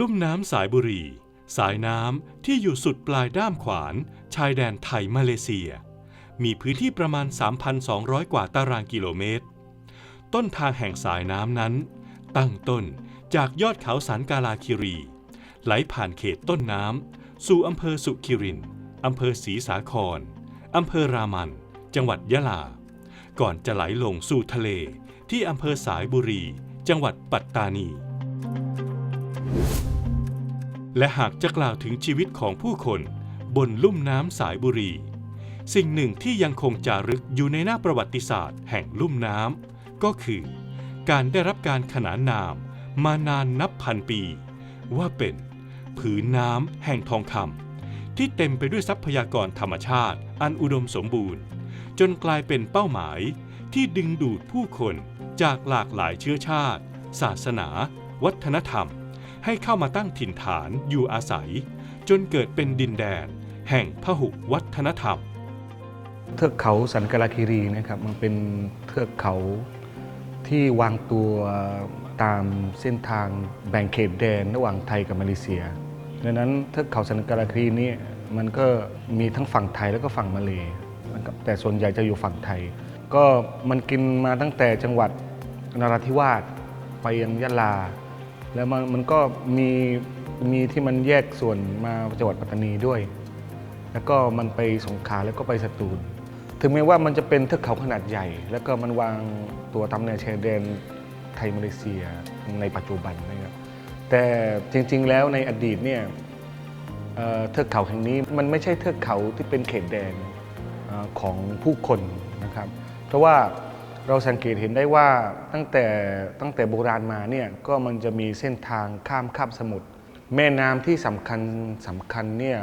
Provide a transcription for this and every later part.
ลุ่มน้ำสายบุรี สายน้ำที่อยู่สุดปลายด้ามขวาน ชายแดนไทยมาเลเซีย มีพื้นที่ประมาณ 3,200 กว่าตารางกิโลเมตร ต้นทางแห่งสายน้ำนั้น ตั้งต้นจากยอดเขาสันกาลาคิรี ไหลผ่านเขตต้นน้ำสู่อำเภอสุขิรินอำเภอศรีสาครอำเภอรามัน จังหวัดยะลา ก่อนจะไหลลงสู่ทะเลที่อำเภอสายบุรี จังหวัดปัตตานี และหากจะกล่าวถึงชีวิตของผู้คนบนลุ่มน้ำสายบุรี สิ่งหนึ่งที่ยังคงจารึกอยู่ในหน้าประวัติศาสตร์แห่งลุ่มน้ำก็คือ การได้รับการขนานนามมานานนับพันปี ว่าเป็นผืนน้ำแห่งทองคำที่เต็มไปด้วยทรัพยากรธรรมชาติ อันอุดมสมบูรณ์ จนกลายเป็นเป้าหมายที่ดึงดูดผู้คนจากหลากหลายเชื้อชาติ ศาสนา วัฒนธรรม ให้เข้ามาตั้งถิ่นฐานอยู่อาศัย จนเกิดเป็นดินแดน แห่งพหุวัฒนธรรม เทือกเขาสันกลาคิรีนะครับมันเป็นเทือกเขาที่วางตัวตามเส้นทางแบ่งเขตแดนระหว่างไทยกับมาเลเซียดังนั้นเทือกเขาสันกลาคิรีนี่มันก็มีทั้งฝั่งไทยแล้วก็ฝั่งมาเลนะครับแต่ส่วนใหญ่จะอยู่ฝั่งไทย ก็มันกินมาตั้งแต่จังหวัดนราธิวาสไปยังยะลา แล้วมันมันก็มีมีที่มันแยกส่วนมาจังหวัดปัตตานีด้วย แล้วก็มันไปสงขลาแล้วก็ไปสตูล ถึงแม้ว่ามันจะเป็นเทือกเขาขนาดใหญ่ แล้วก็มันวางตัวตามแนวชายแดนไทยมาเลเซียในปัจจุบันนะครับแต่จริง ๆ แล้วในอดีตเนี่ยเทือกเขาแห่งนี้มันไม่ใช่เทือกเขาที่เป็นเขตแดนของผู้คนนะครับ เพราะว่า เราสังเกตเห็นได้ว่าตั้งแต่ตั้งแต่โบราณมาเนี่ยก็มันจะมีเส้นทางข้ามคาบสมุทรแม่น้ำที่สำคัญสำคัญเนี่ย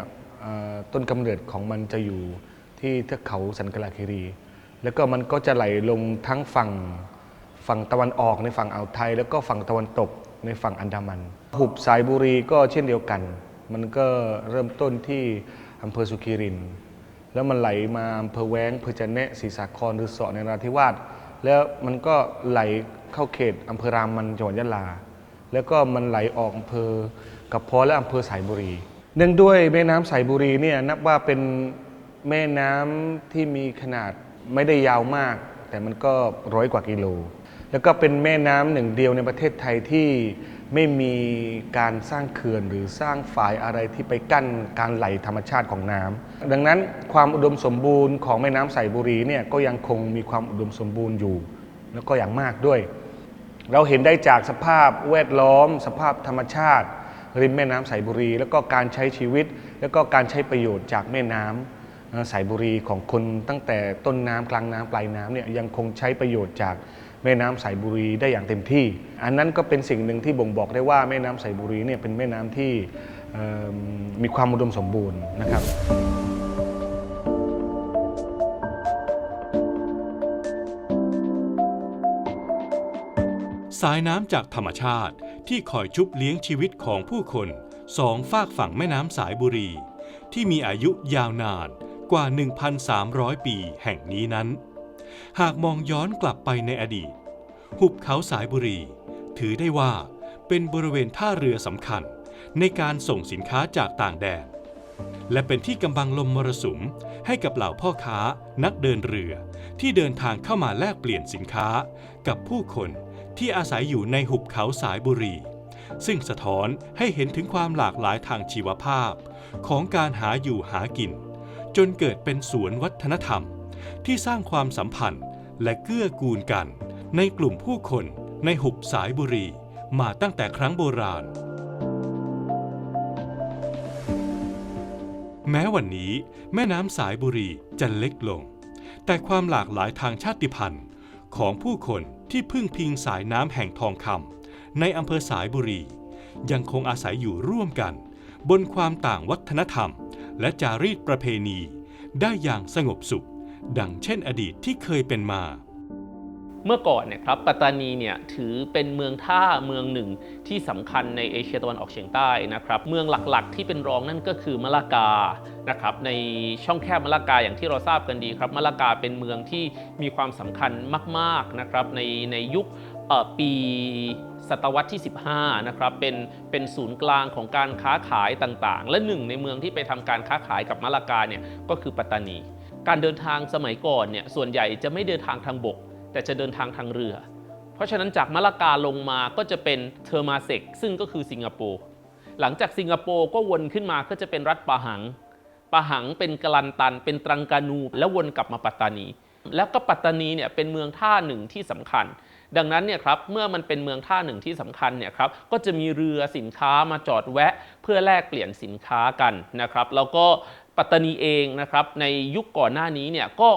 ต้นกำเนิดของมันจะอยู่ที่เทือกเขาสันกลาคิรี แล้วก็มันก็จะไหลลงทั้งฝั่งฝั่งตะวันออกในฝั่งอ่าวไทย แล้วก็ฝั่งตะวันตกในฝั่งอันดามัน หุบสายบุรีก็เช่นเดียวกัน มันก็เริ่มต้นที่อำเภอสุขีริน แล้วมันไหลมาอำเภอแว้งอำเภอจันเนะศรีสาครหรือเสาะในนราธิวาส แล้วมันก็ไหลเข้าเขตอำเภอรามันจังหวัดยะลา แล้วก็มันไหลออกอำเภอกับพอและอำเภอสายบุรี เนื่องด้วยแม่น้ำสายบุรีเนี่ยนับว่าเป็นแม่น้ำที่มีขนาดไม่ได้ยาวมาก แต่มันก็ร้อยกว่ากิโล แล้วก็เป็นแม่น้ำหนึ่งเดียวในประเทศไทยที่ ไม่มีการสร้างเขื่อนหรือสร้างฝายอะไรที่ไปกั้นการไหลธรรมชาติของน้ำดังนั้นความอุดมสมบูรณ์ของแม่น้ำสายบุรีเนี่ยก็ยังคงมีความอุดมสมบูรณ์อยู่ แล้วก็อย่างมากด้วย เราเห็นได้จากสภาพแวดล้อม สภาพธรรมชาติ ริมแม่น้ำสายบุรี แล้วก็การใช้ชีวิต แล้วก็การใช้ประโยชน์จากแม่น้ำเอ่อสายบุรีของคนตั้งแต่ต้นน้ำกลางน้ำปลายน้ำเนี่ยยังคงใช้ประโยชน์จาก แม่น้ำสายบุรีได้อย่างเต็มที่ อันนั้นก็เป็นสิ่งหนึ่งที่บ่งบอกได้ว่าแม่น้ำสายบุรีเนี่ยเป็นแม่น้ำที่มมีความอุดมสมบูรณ์นะครับสายน้ำจากธรรมชาติที่คอยชุบเลี้ยงชีวิตของผู้คนสองฝากฝั่งแม่น้ำสายบุรี ที่มีอายุยาวนานกว่า 1,300 ปีแห่งนี้นั้น หากมองย้อนกลับไปในอดีต หุบเขาสายบุรี ถือได้ว่าเป็นบริเวณท่าเรือสำคัญในการส่งสินค้าจากต่างแดน และเป็นที่กำบังลมมรสุมให้กับเหล่าพ่อค้านักเดินเรือที่เดินทางเข้ามาแลกเปลี่ยนสินค้ากับผู้คนที่อาศัยอยู่ในหุบเขาสายบุรี ซึ่งสะท้อนให้เห็นถึงความหลากหลายทางชีวภาพ ของการหาอยู่หากิน จนเกิดเป็นสวนวัฒนธรรม ที่สร้างความสัมพันธ์และเกื้อกูลกัน ในกลุ่มผู้คนในหุบสายบุรี มาตั้งแต่ครั้งโบราณ แม้วันนี้แม่น้ำสายบุรีจะเล็กลง แต่ความหลากหลายทางชาติพันธุ์ของผู้คนที่พึ่งพิงสายน้ำแห่งทองคำในอำเภอสายบุรี ยังคงอาศัยอยู่ร่วมกัน บนความต่างวัฒนธรรม และจารีตประเพณีได้อย่างสงบสุข ดังเช่นอดีตที่เคยเป็นมา เมื่อก่อนเนี่ยครับปัตตานีเนี่ยถือเป็นเมืองท่าเมืองหนึ่งที่สำคัญในเอเชียตะวันออกเฉียงใต้นะครับเมืองหลักๆ ที่เป็นรองนั่นก็คือมะละกานะครับในช่องแคบมะละกาอย่างที่เราทราบกันดีครับมะละกาเป็นเมืองที่มีความสำคัญมากๆนะครับในในยุคปีศตวรรษที่ 15 นะครับ เป็น เป็นศูนย์กลางของการค้าขายต่างๆ และหนึ่งในเมืองที่ไปทำการค้าขายกับมะละกาเนี่ย ก็คือปัตตานี การเดินทางสมัยก่อนเนี่ยส่วนใหญ่จะไม่เดินทางทางบก แต่จะเดินทางทางเรือ เพราะฉะนั้นจากมะละกาลงมาก็จะเป็นเทอร์มาเซกซึ่งก็คือสิงคโปร์หลังจากสิงคโปร์ก็วนขึ้นมาก็จะเป็นรัฐปาหังปาหังเป็นกลันตัน เป็นตรังกานูแล้ววนกลับมาปัตตานี แล้วก็ปัตตานีเนี่ยเป็นเมืองท่าหนึ่งที่สำคัญ ดังนั้นเนี่ยครับเมื่อมันเป็นเมืองท่าหนึ่งที่สำคัญเนี่ยครับก็จะมีเรือสินค้ามาจอดแวะ เพื่อแลกเปลี่ยนสินค้ากันนะครับแล้วก็ ปัตตานีเองนะครับในยุคก่อนหน้านี้เนี่ยก็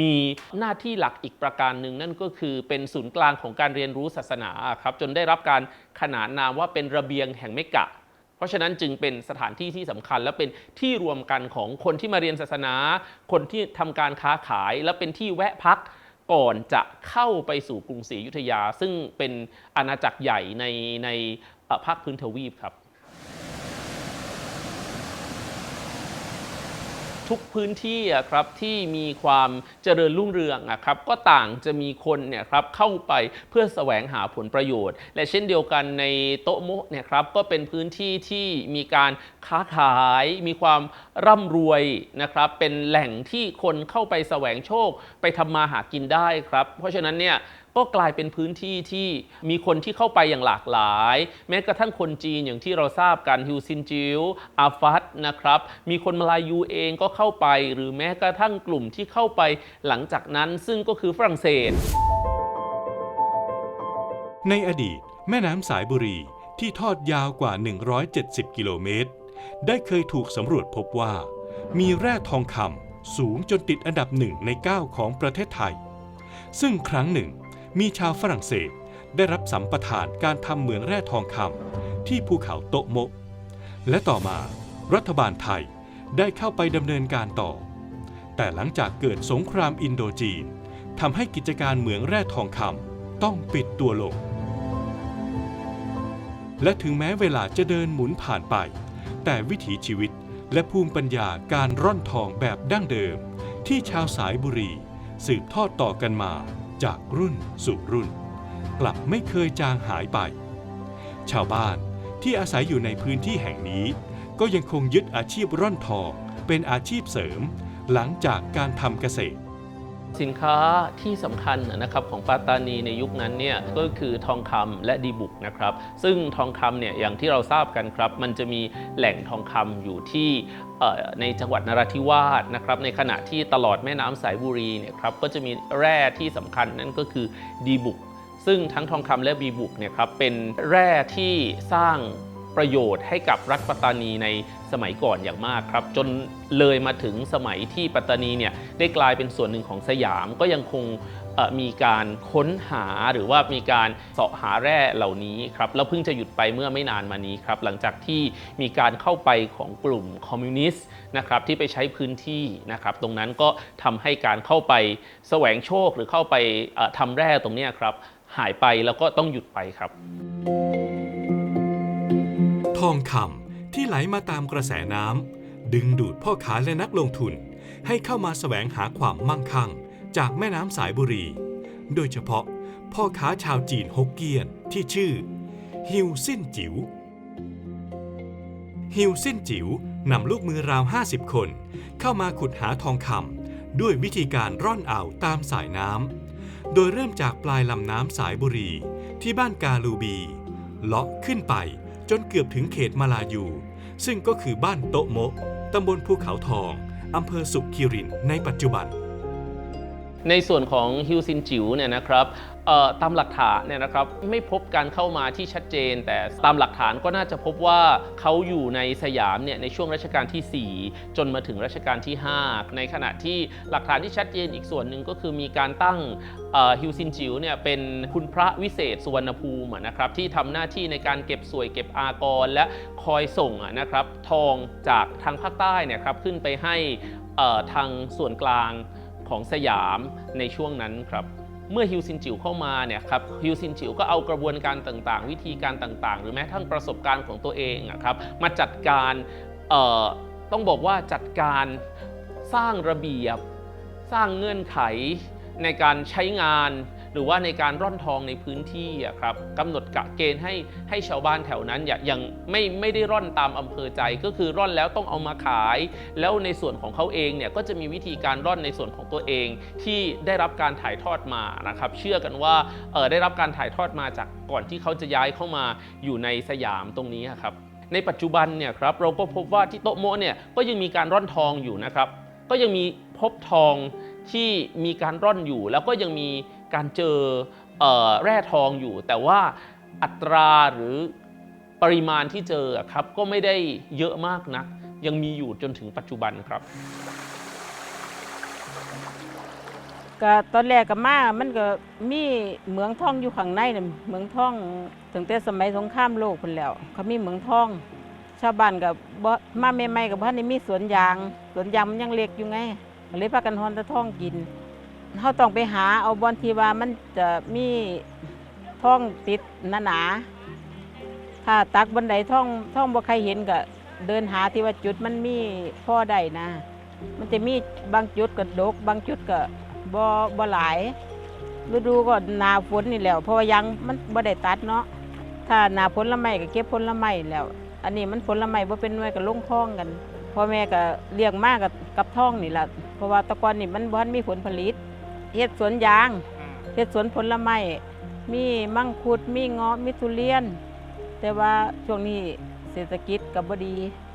มีหน้าที่หลักอีกประการหนึ่งนั่นก็คือเป็นศูนย์กลางของการเรียนรู้ศาสนาครับจนได้รับการขนานนามว่าเป็นระเบียงแห่งเมกะ เพราะฉะนั้นจึงเป็นสถานที่ที่สำคัญ และเป็นที่รวมกันของคนที่มาเรียนศาสนา คนที่ทำการค้าขาย และเป็นที่แวะพักก่อนจะเข้าไปสู่กรุงศรีอยุธยา ซึ่งเป็นอาณาจักรใหญ่ในในภาคพื้นทวีปครับ ทุกพื้นที่ครับที่มีความเจริญรุ่งเรืองครับก็ต่างจะมีคนเนี่ยครับเข้าไปเพื่อแสวงหาผลประโยชน์ และเช่นเดียวกันในโต๊ะโมเนี่ยครับก็เป็นพื้นที่ที่มีการค้าขาย มีความร่ำรวยนะครับเป็นแหล่งที่คนเข้าไปแสวงโชคไปทำมาหากินได้ครับ เพราะฉะนั้นเนี่ย ก็กลายเป็นพื้นที่ที่มีคนที่เข้าไปอย่างหลากหลาย แม้กระทั่งคนจีนอย่างที่เราทราบกันฮิวซินจิวอาฟัตนะครับมีคนมาลายูเองก็เข้าไป หรือแม้กระทั่งกลุ่มที่เข้าไปหลังจากนั้น ซึ่งก็คือฝรั่งเศส ในอดีต แม่น้ำสายบุรีที่ทอดยาวกว่า 170 กิโลเมตร ได้เคยถูกสำรวจพบว่า มีแร่ทองคำสูงจนติดอันดับหนึ่งใน 9 ของประเทศไทย ซึ่งครั้งหนึ่ง มีชาวฝรั่งเศสได้รับสัมปทานการทำเหมืองแร่ทองคำที่ภูเขาโตโมะ และต่อมารัฐบาลไทยได้เข้าไปดำเนินการต่อ แต่หลังจากเกิดสงครามอินโดจีนทำให้กิจการเหมืองแร่ทองคำต้องปิดตัวลง และถึงแม้เวลาจะเดินหมุนผ่านไป แต่วิถีชีวิตและภูมิปัญญาการร่อนทองแบบดั้งเดิม ที่ชาวสายบุรี สืบทอดต่อกันมา จากรุ่นสู่รุ่น กลับไม่เคยจางหายไป ชาวบ้านที่อาศัยอยู่ในพื้นที่แห่งนี้ ก็ยังคงยึดอาชีพร่อนทองเป็นอาชีพเสริม หลังจากการทำเกษตร สินค้าที่สำคัญนะครับของปัตานีในยุคนั้นเนี่ยก็คือทองคำและดีบุกนะครับ ซึ่งทองคำเนี่ยอย่างที่เราทราบกันครับ มันจะมีแหล่งทองคำอยู่ที่ในจังหวัดนราธิวาสนะครับในขณะที่ตลอดแม่น้ำสายบุรีเนี่ยครับก็จะมีแร่ที่สำคัญนั่นก็คือดีบุกซึ่งทั้งทองคำและบีบุกเนี่ยครับเป็นแร่ที่สร้าง ประโยชน์ให้กับรัฐปัตตานีในสมัยก่อนอย่างมากครับ จนเลยมาถึงสมัยที่ปัตตานีเนี่ยได้กลายเป็นส่วนหนึ่งของสยามก็ยังคงมีการค้นหาหรือว่ามีการเสาะหาแร่เหล่านี้ครับแล้วเพิ่งจะหยุดไปเมื่อไม่นานมานี้ครับ หลังจากที่มีการเข้าไปของกลุ่มคอมมิวนิสต์นะครับที่ไปใช้พื้นที่นะครับ ตรงนั้นก็ทำให้การเข้าไปแสวงโชคหรือเข้าไปเอ่อทำแร่ตรงนี้ครับหายไปแล้วก็ต้องหยุดไปครับ ทองคำที่ไหลมาตามกระแสน้ำดึงดูดพ่อค้าและนักลงทุน ให้เข้ามาแสวงหาความมั่งคั่ง จากแม่น้ำสายบุรี โดยเฉพาะพ่อค้าชาวจีนฮกเกี้ยนที่ชื่อ ฮิวซินจิ๋วฮิวซินจิ๋วนำลูกมือราว 50 คน เข้ามาขุดหาทองคำด้วยวิธีการร่อนเอาตามสายน้ำโดยเริ่มจากปลายลำน้ำสายบุรี ที่บ้านกาลูบี เลาะขึ้นไป จนเกือบถึงเขตมาลายู ซึ่งก็คือบ้านโตะโมะตำบลภูเขาทอง อำเภอสุขคิรินในปัจจุบันในส่วนของฮิวซินจิ๋วเนี่ยนะครับ ตามหลักฐานเนี่ยนะครับไม่พบการเข้ามาที่ชัดเจน แต่ตามหลักฐานก็น่าจะพบว่าเขาอยู่ในสยามเนี่ยในช่วงรัชกาลที่ 4 จนมาถึงรัชกาลที่ 5 ในขณะที่หลักฐานที่ชัดเจนอีกส่วนหนึ่งก็คือมีการตั้งฮิวซินจิ๋วเนี่ยเป็นคุณพระวิเศษสุวรรณภูมินะครับที่ทำหน้าที่ในการเก็บสวยเก็บอากร และคอยส่งนะครับทองจากทางภาคใต้เนี่ยครับขึ้นไปให้ทางส่วนกลางของสยามในช่วงนั้นครับ เมื่อฮิวซินจิ๋วเข้ามาเนี่ยครับฮิวซินจิ๋วก็เอากระบวนการต่างๆ วิธีการต่างๆ หรือแม้กระทั่งประสบการณ์ของตัวเองอะครับมาจัดการเอ่อต้องบอกว่าจัดการสร้างระเบียบ สร้างเงื่อนไขในการใช้งาน หรือว่าในการร่อนทองในพื้นที่อะครับกำหนดกะเกณฑ์ให้ให้ชาวบ้านแถวนั้นอย่ายังไม่ไม่ได้ร่อนตามอำเภอใจก็คือร่อนแล้วต้องเอามาขาย แล้วในส่วนของเขาเองเนี่ยก็จะมีวิธีการร่อนในส่วนของตัวเองที่ได้รับการถ่ายทอดมานะครับเชื่อกันว่าเออได้รับการถ่ายทอดมาจากก่อนที่เขาจะย้ายเข้ามาอยู่ในสยามตรงนี้ครับในปัจจุบันเนี่ยครับเราก็พบว่าที่โตะโมเนี่ยก็ยังมีการร่อนทองอยู่นะครับ ก็ยังมีพบทองที่มีการร่อนอยู่แล้วก็ยังมี การเจอเออแร่ทองอยู่ แต่ว่าอัตราหรือปริมาณที่เจอครับก็ไม่ได้เยอะมากนัก ยังมีอยู่จนถึงปัจจุบันครับก็ตอนแรกก็มา มันก็มีเหมืองทองอยู่ข้างในน่ะเหมืองทองตั้งแต่สมัยสงครามโลกพุ่นแล้วเขามีเหมืองทอง ชาวบ้านก็บ่มาใหม่ๆกับบ้านนี่มีสวนยาง สวนยางมันยังเล็กอยู่ไงเลยพากันฮอนตะทองกิน เฮาต้องไปหาเอาบอนที่ว่ามันจะมีท่องติดหนาๆถ้าตักบันไดท่องท่องบ่ใครเห็นก็เดินหาที่ว่าจุดมันมีพ่อได้นะ มันจะมีบางจุดก็ดก บางจุดก็บ่บ่หลาย ฤดูก็หนาฝนนี่แหล้วเพราะว่ายังมันบ่ได้ตัดเนาะถ้าหนาผลไม้ก็เก็บผลไม้แล้ว อันนี้มันผลไม้บ่เป็นหน่วยก็ลงท้องกันพ่อแม่ก็เลี้ยงมากกับกับท้องนี่แหละเพราะว่าตะกอนนี่มันบ่ทันมีผลผลิต เฮ็ดสวนยางเฮ็ดสวนผลไม้มีมังคุดมีเงาะมีทุเรียน แต่ว่าช่วงนี้เศรษฐกิจก็บ่ดี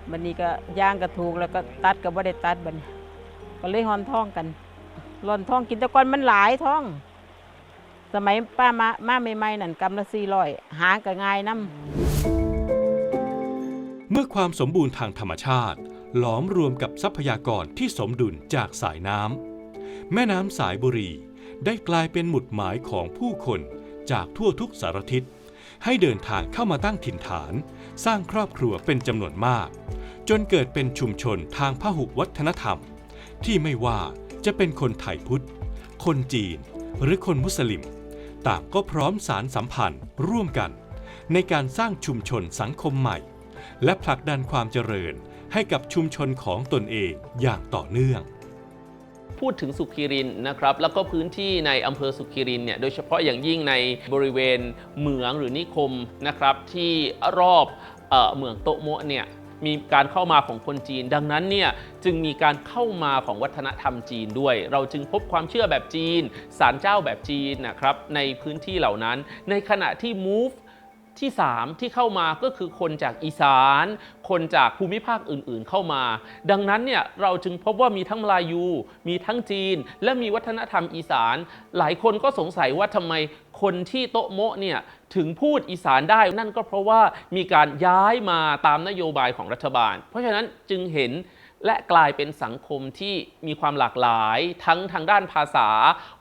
บัดนี้ก็ยางก็ถูกแล้วก็ตัดก็บ่ได้ตัดบัดนี้ก็เลยหอนท้องกันร่อนท้องกินตะกอนมันหลายท้อง สมัยป้ามามาใหม่ๆนั่นกำละสี่ร้อยหาก็ง่ายน้ำเมื่อความสมบูรณ์ทางธรรมชาติ หลอมรวมกับทรัพยากรที่สมดุลจากสายน้ำ แม่น้ำสายบุรี ได้กลายเป็นหมุดหมายของผู้คนจากทั่วทุกสารทิศ ให้เดินทางเข้ามาตั้งถิ่นฐาน สร้างครอบครัวเป็นจำนวนมาก จนเกิดเป็นชุมชนทางพหุวัฒนธรรม ที่ไม่ว่าจะเป็นคนไทยพุทธ คนจีน หรือคนมุสลิม ต่างก็พร้อมสารสัมพันธ์ร่วมกัน ในการสร้างชุมชนสังคมใหม่ และผลักดันความเจริญให้กับชุมชนของตนเองอย่างต่อเนื่อง พูดถึงสุขีรินนะครับแล้วก็พื้นที่ในอำเภอสุขีรินเนี่ยโดยเฉพาะอย่างยิ่งในบริเวณเหมืองหรือนิคมนะครับที่รอบเหมืองโตโมะเนี่ยมีการเข้ามาของคนจีน ดังนั้นเนี่ยจึงมีการเข้ามาของวัฒนธรรมจีนด้วย เราจึงพบความเชื่อแบบจีนศาลเจ้าแบบจีนนะครับในพื้นที่เหล่านั้น ในขณะที่ move ที่ 3 ที่เข้ามาก็คือคนจากอีสาน คนจากภูมิภาคอื่นๆเข้ามา ดังนั้นเนี่ยเราจึงพบว่ามีทั้งมลายู มีทั้งจีน และมีวัฒนธรรมอีสาน หลายคนก็สงสัยว่าทำไมคนที่โตะโมะเนี่ยถึงพูดอีสานได้นั่นก็เพราะว่ามีการย้ายมาตามนโยบายของรัฐบาล เพราะฉะนั้นจึงเห็นและกลายเป็นสังคมที่มีความหลากหลาย ทั้งทางด้านภาษา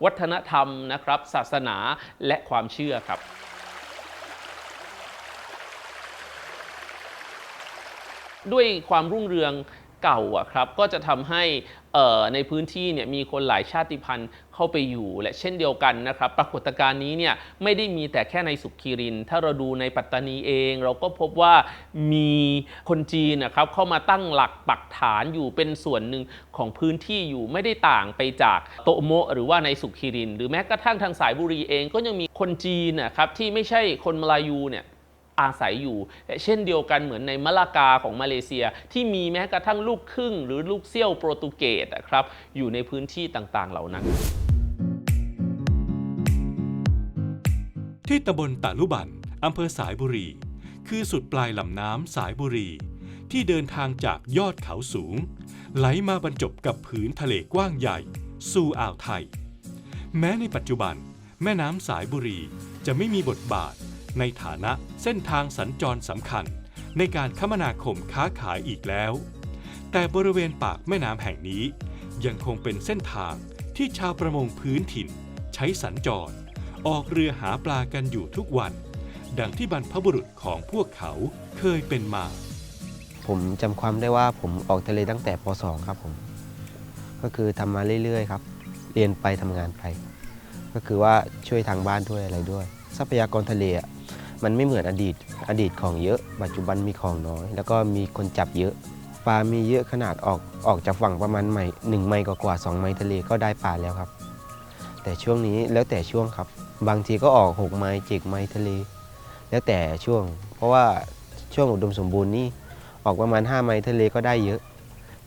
วัฒนธรรมนะครับ ศาสนาและความเชื่อครับ ด้วยความรุ่งเรืองเก่าอะครับก็จะทำให้ในพื้นที่เนี่ยมีคนหลายชาติพันธุ์เข้าไปอยู่และเช่นเดียวกันนะครับ ปรากฏการณ์นี้เนี่ยไม่ได้มีแต่แค่ในสุขีริน ถ้าเราดูในปัตตานีเอง เราก็พบว่ามีคนจีนนะครับเข้ามาตั้งหลักปักฐานอยู่เป็นส่วนหนึ่งของพื้นที่อยู่ไม่ได้ต่างไปจากโตโมะหรือว่าในสุขีริน หรือแม้กระทั่งทางสายบุรีเองก็ยังมีคนจีนนะครับที่ไม่ใช่คนมาลายูเนี่ย อาศัยอยู่และเช่นเดียวกันเหมือนในมะละกาของมาเลเซีย ที่มีแม้กระทั่งลูกครึ่ง หรือลูกเซี่ยวโปรตุเกสอะครับอยู่ในพื้นที่ต่างๆ เหล่านั้น ที่ตำบลตะลุบันอำเภอสายบุรี คือสุดปลายลำน้ำสายบุรี ที่เดินทางจากยอดเขาสูง ไหลมาบรรจบกับผืนทะเลกว้างใหญ่ สู่อ่าวไทย แม้ในปัจจุบัน แม่น้ำสายบุรีจะไม่มีบทบาท ในฐานะเส้นทางสัญจรสำคัญในการคมนาคมค้าขายอีกแล้ว แต่บริเวณปากแม่น้ำแห่งนี้ ยังคงเป็นเส้นทางที่ชาวประมงพื้นถิ่น ใช้สัญจร ออกเรือหาปลากันอยู่ทุกวัน ดังที่บรรพบุรุษของพวกเขาเคยเป็นมา ผมจำความได้ว่าผมออกทะเลตั้งแต่ป .2 ครับผม ก็คือทำมาเรื่อยๆครับ เรียนไปทำงานไป ก็คือว่าช่วยทางบ้านด้วยอะไรด้วย ทรัพยากรทะเลอะ มันไม่เหมือนอดีต อดีตของเยอะ ปัจจุบันมีของน้อย แล้วก็มีคนจับเยอะ ปลามีเยอะขนาดออกออกจากฝั่งประมาณไมล์หนึ่งไมล์กว่าๆสองไมล์ทะเลก็ได้ปลาแล้วครับ แต่ช่วงนี้แล้วแต่ช่วงครับ บางทีก็ออกหกไมล์เจ็ดไมล์ทะเล แล้วแต่ช่วง เพราะว่าช่วงอุดมสมบูรณ์นี่ออกประมาณ5ไมล์ทะเลก็ได้เยอะ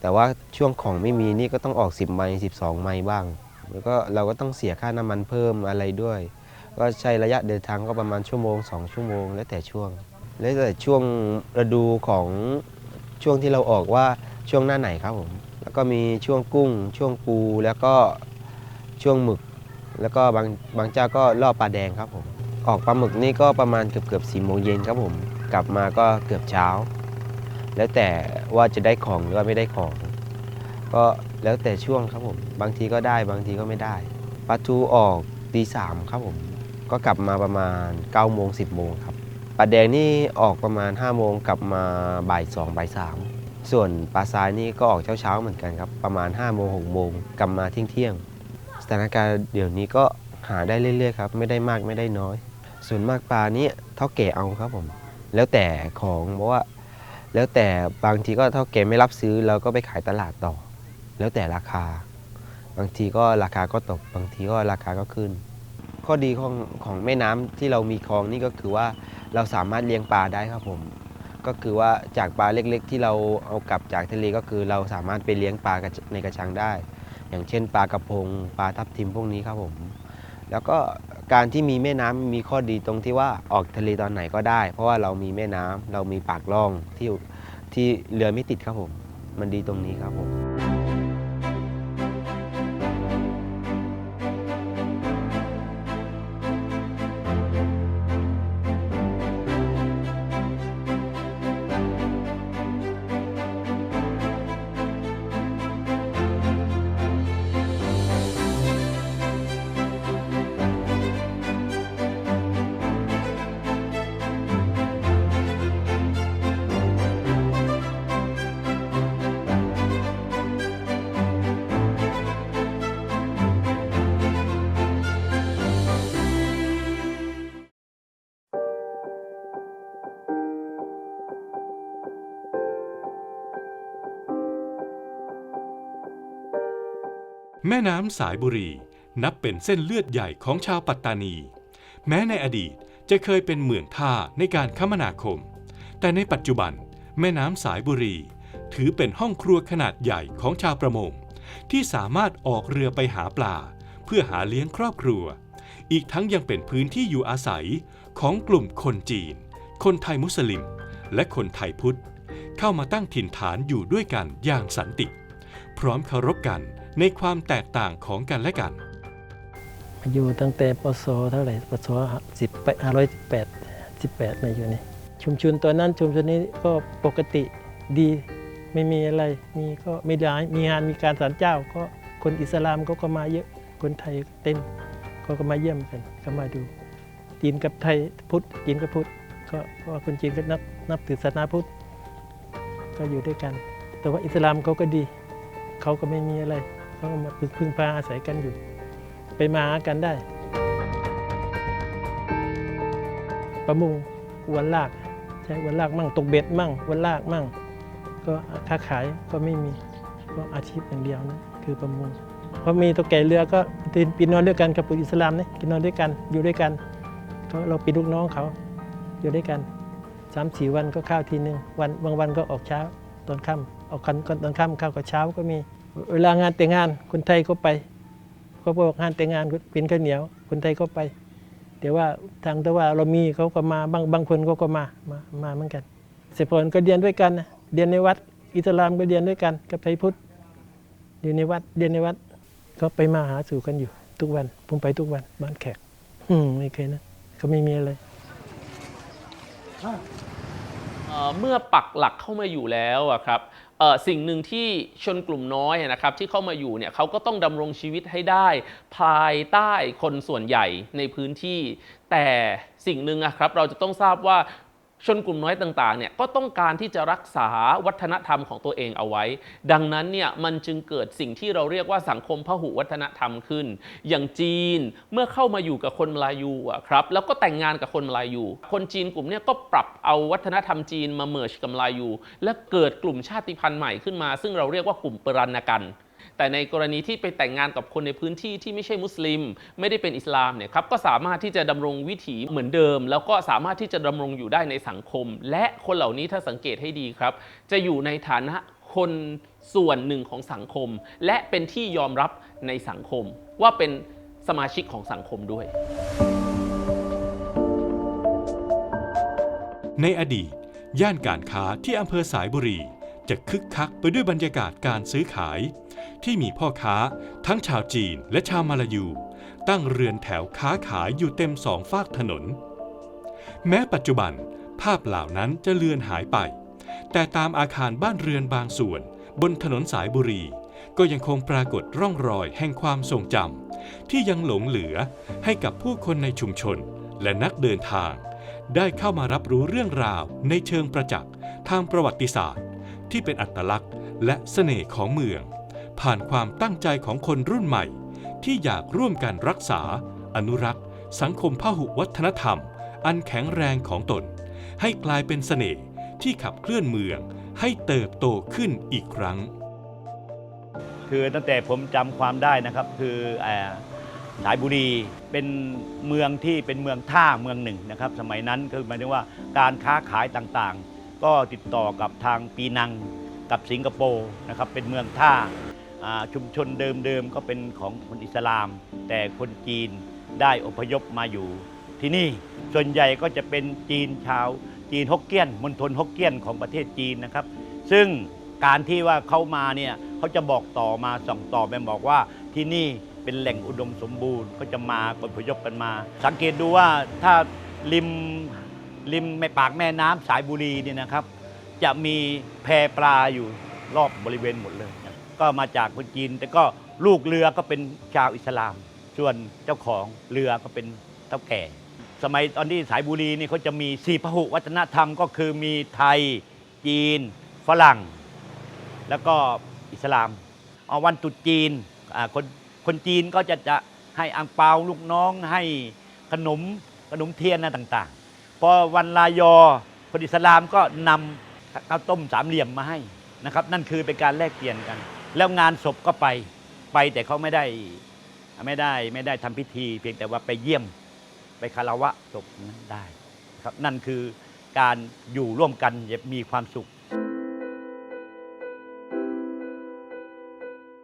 แต่ว่าช่วงของไม่มีนี่ก็ต้องออก 10 ไมล์12 ไมล์บ้าง แล้วก็เราก็ต้องเสียค่าน้ำมันเพิ่มอะไรด้วย ก็ใช้ระยะเดินทางก็ประมาณชั่วโมง 2 ชั่วโมง แล้วแต่ช่วง แล้วแต่ช่วงฤดูของช่วงที่เราออกว่าช่วงหน้าไหนครับผม แล้วก็มีช่วงกุ้ง ช่วงปูแล้วก็ช่วงหมึก แล้วก็บางบางเจ้าก็ล่อปลาแดงครับผม ออกปลาหมึกนี่ก็ประมาณเกือบเกือบสี่โมงเย็นครับผม กลับมาก็เกือบเช้า แล้วแต่ว่าจะได้ของหรือว่าไม่ได้ของ ก็แล้วแต่ช่วงครับผม บางทีก็ได้บางทีก็ไม่ได้ปลาทูออกตีสามครับผม ก็กลับมาประมาณ9ก้าโมงสิบโมงครับปลาแดงนี่ออกประมาณ5้าโมงกลับมาบ่ายสองบ่ายสามส่วนปลาทรายนี่ก็ออกเช้าเช้าๆเหมือนกันครับประมาณ5้าโมงหกโมงกลับมาเที่ยงเที่ยงๆสถานการณ์เดี๋ยวนี้ก็หาได้เรื่อยๆครับไม่ได้มากไม่ได้น้อย ส่วนมากปลานี้เท่าแก่เอาครับผม แล้วแต่ของเพราะว่า แล้วแต่บางทีก็เท่าแก่ไม่รับซื้อเราก็ไปขายตลาดต่อ แล้วแต่ราคา บางทีก็ราคาก็ตก บางทีก็ราคาก็ขึ้น ข้อดีของของแม่น้ำที่เรามีคลองนี่ก็คือว่าเราสามารถเลี้ยงปลาได้ครับผม ก็คือว่าจากปลาเล็ก ๆ ที่เราเอากลับจากทะเลก็คือ เราสามารถไปเลี้ยงปลาในกระชังได้ อย่างเช่น ปลากระพงปลาทับทิมพวกนี้ครับผม แล้วก็การที่มีแม่น้ำมีข้อดีตรงที่ว่าออกทะเลตอนไหนก็ได้ เพราะว่าเรามีแม่น้ำเรามีปากล่องที่ที่เรือไม่ติดครับผม มันดีตรงนี้ครับผม แม่น้ำสายบุรีนับเป็นเส้นเลือดใหญ่ของชาวปัตตานี แม้ในอดีตจะเคยเป็นเหมืองท่าในการคมนาคม แต่ในปัจจุบันแม่น้ำสายบุรี ถือเป็นห้องครัวขนาดใหญ่ของชาวประมง ที่สามารถออกเรือไปหาปลา เพื่อหาเลี้ยงครอบครัว อีกทั้งยังเป็นพื้นที่อยู่อาศัยของกลุ่มคนจีน คนไทยมุสลิม และคนไทยพุทธ เข้ามาตั้งถิ่นฐานอยู่ด้วยกันอย่างสันติ พร้อมเคารพกัน ในความแตกต่างของกันและกันอยู่ตั้งแต่ปศเท่าไหร่ปศสิบห้าร้อยสิบแปดสิบแปดมาอยู่นี่ ชุมชนตัวนั้นชุมชนนี้ก็ปกติดีไม่มีอะไรมีก็ไม่ได้มีงานมีการสารเจ้าก็คนอิสลามเขาก็มาเยอะคนไทยเต็มเขาก็มาเยี่ยมกันก็มาดูจีนกับไทยพุทธจีนกับพุทธก็เพราะว่าคนจีนก็นับนับถือศาสนาพุทธก็อยู่ด้วยกัน แต่ว่าอิสลามเขาก็ดี เขาก็ไม่มีอะไร ก็มาพึ่งพาอาศัยกันอยู่ ไปมาหากันได้ ประมงวันลาก ใช้วันลากมั่งตกเบ็ดมั่งวันลากมั่ง ก็ค้าขายก็ไม่มีก็อาชีพอย่างเดียวนะคือประมงเพราะมีตัวแก่เรือก็ปีนอนด้วยกันกับปุถุอิสลามนี่กินนอนด้วยกันอยู่ด้วยกันก็เราเป็นลูกน้องเขาอยู่ด้วยกันสามสี่วันก็ข้าวทีหนึ่งวันบางวันก็ออกเช้าตอนค่ำออกกันตอนค่ำข้าวกับเช้าก็มี เวลางานแต่งงานคนไทยก็ไปก็บอกงานแต่งงานเป็นข้าวเหนียว คนไทยก็ไป แต่ว่าทางแต่ว่าเรามีเขาก็มาบางบางคนเขาก็มามามาเหมือนกันเสพผลก็เรียนด้วยกันนะเรียนในวัด อิสลามก็เรียนด้วยกัน กับไทยพุทธเรียนในวัดเรียนในวัดก็ไปมาหาสู่กันอยู่ ทุกวันผมไปทุกวันบ้านแขก อืมไม่เคยนะเขาไม่มีอะไร เมื่อปักหลักเข้ามาอยู่แล้วครับสิ่งหนึ่งที่ชนกลุ่มน้อยนะครับที่เข้ามาอยู่เนี่ยเขาก็ต้องดำรงชีวิตให้ได้ ภายใต้คนส่วนใหญ่ในพื้นที่ แต่สิ่งหนึ่งอะครับเราจะต้องทราบว่า ชนกลุ่มน้อยต่างๆเนี่ยก็ต้องการที่จะรักษาวัฒนธรรมของตัวเองเอาไว้ ดังนั้นเนี่ยมันจึงเกิดสิ่งที่เราเรียกว่าสังคมพหุวัฒนธรรมขึ้น อย่างจีนเมื่อเข้ามาอยู่กับคนมลายูอะครับแล้วก็แต่งงานกับคนมลายู คนจีนกลุ่มเนี้ก็ปรับเอาวัฒนธรรมจีนมาเมิร์ชกับมลายู และเกิดกลุ่มชาติพันธุ์ใหม่ขึ้นมา ซึ่งเราเรียกว่ากลุ่มปรันกัน แต่ในกรณีที่ไปแต่งงานกับคนในพื้นที่ที่ไม่ใช่มุสลิม ไม่ได้เป็นอิสลามเนี่ยครับก็สามารถที่จะดำรงวิถีเหมือนเดิม แล้วก็สามารถที่จะดำรงอยู่ได้ในสังคม และคนเหล่านี้ถ้าสังเกตให้ดีครับ จะอยู่ในฐานะคนส่วนหนึ่งของสังคม และเป็นที่ยอมรับในสังคม ว่าเป็นสมาชิกของสังคมด้วย ในอดีต ย่านการค้าที่อำเภอสายบุรี จะคึกคักไปด้วยบรรยากาศการซื้อขาย ที่มีพ่อค้า ทั้งชาวจีนและชาวมาลายู ตั้งเรือนแถวค้าขายอยู่เต็มสองฝากถนน แม้ปัจจุบันภาพเหล่านั้นจะเลือนหายไป แต่ตามอาคารบ้านเรือนบางส่วน บนถนนสายบุรี ก็ยังคงปรากฏร่องรอยแห่งความทรงจำที่ยังหลงเหลือให้กับผู้คนในชุมชนและนักเดินทาง ได้เข้ามารับรู้เรื่องราวในเชิงประจักษ์ทางประวัติศาสตร์ ที่เป็นอัตลักษณ์และเสน่ห์ของเมือง ผ่านความตั้งใจของคนรุ่นใหม่ ที่อยากร่วมกันรักษา อนุรักษ์ สังคมพหุวัฒนธรรม อันแข็งแรงของตน ให้กลายเป็นเสน่ห์ที่ขับเคลื่อนเมืองให้เติบโตขึ้นอีกครั้ง คือตั้งแต่ผมจำความได้นะครับคือสายบุรีเป็นเมืองที่เป็นเมืองท่าเมืองหนึ่งนะครับ สมัยนั้นคือหมายถึงว่าการค้าขายต่างๆ ก็ติดต่อกับทางปีนังกับสิงคโปร์นะครับเป็นเมืองท่า ชุมชนเดิมๆก็เป็นของคนอิสลาม แต่คนจีนได้อพยพมาอยู่ ที่นี่ส่วนใหญ่ก็จะเป็นจีนชาวจีนฮกเกี้ยนมณฑลฮกเกี้ยนของประเทศจีนนะครับ ซึ่งการที่ว่าเขามาเนี่ยเขาจะบอกต่อมาส่งต่อไปบอกว่าที่นี่เป็นแหล่งอุดมสมบูรณ์ก็จะมาอพยพกันมา สังเกตดูว่าถ้าริมริมแม่ปากแม่น้ำสายบุรีเนี่ยนะครับ จะมีแพปลาอยู่รอบบริเวณหมดเลย ก็มาจากคนจีน แต่ก็ลูกเรือก็เป็นชาวอิสลาม ส่วนเจ้าของเรือก็เป็นเท่าแก่ สมัยตอนที่สายบุรีนี่เขาจะมีสี่พหุวัฒนธรรมก็คือมีไทยจีน ฝรั่ง แล้วก็อิสลามเอาวันตรุษจีนคนคนจีนก็จะจะให้อังเปาลูกน้องให้ขนมขนมเทียนอะต่างๆ พอวันลายอคนอิสลามก็นำข้าวต้มสามเหลี่ยมมาให้นะครับ นั่นคือเป็นการแลกเปลี่ยนกัน แล้วงานศพก็ไปไปแต่เขาไม่ได้ไม่ได้ไม่ได้ทำพิธี เพียงแต่ว่าไปเยี่ยมไปคารวะศพนั้นได้ครับนั่นคือการอยู่ร่วมกันมีความสุข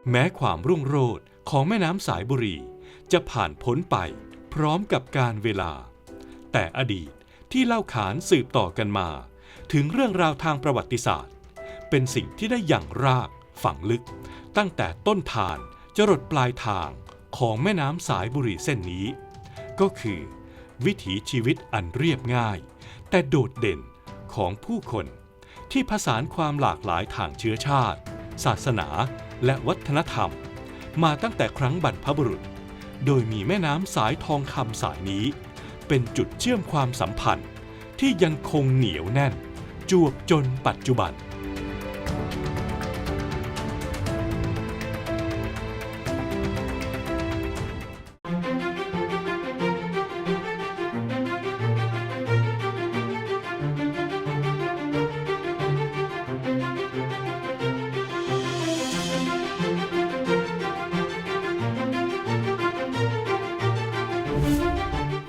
แม้ความรุ่งโรจน์ของแม่น้ำสายบุรี จะผ่านพ้นไปพร้อมกับการเวลา แต่อดีตที่เล่าขานสืบต่อกันมา ถึงเรื่องราวทางประวัติศาสตร์ เป็นสิ่งที่ได้อย่างราก ฝังลึก ตั้งแต่ต้นทานจรดปลายทางของแม่น้ำสายบุรีเส้นนี้ ก็คือ วิถีชีวิตอันเรียบง่าย แต่โดดเด่นของผู้คนที่ผสานความหลากหลายทางเชื้อชาติ ศาสนาและวัฒนธรรม มาตั้งแต่ครั้งบรรพบุรุษ โดยมีแม่น้ำสายทองคำสายนี้ เป็นจุดเชื่อมความสัมพันธ์ที่ยังคงเหนียวแน่น จวบจนปัจจุบัน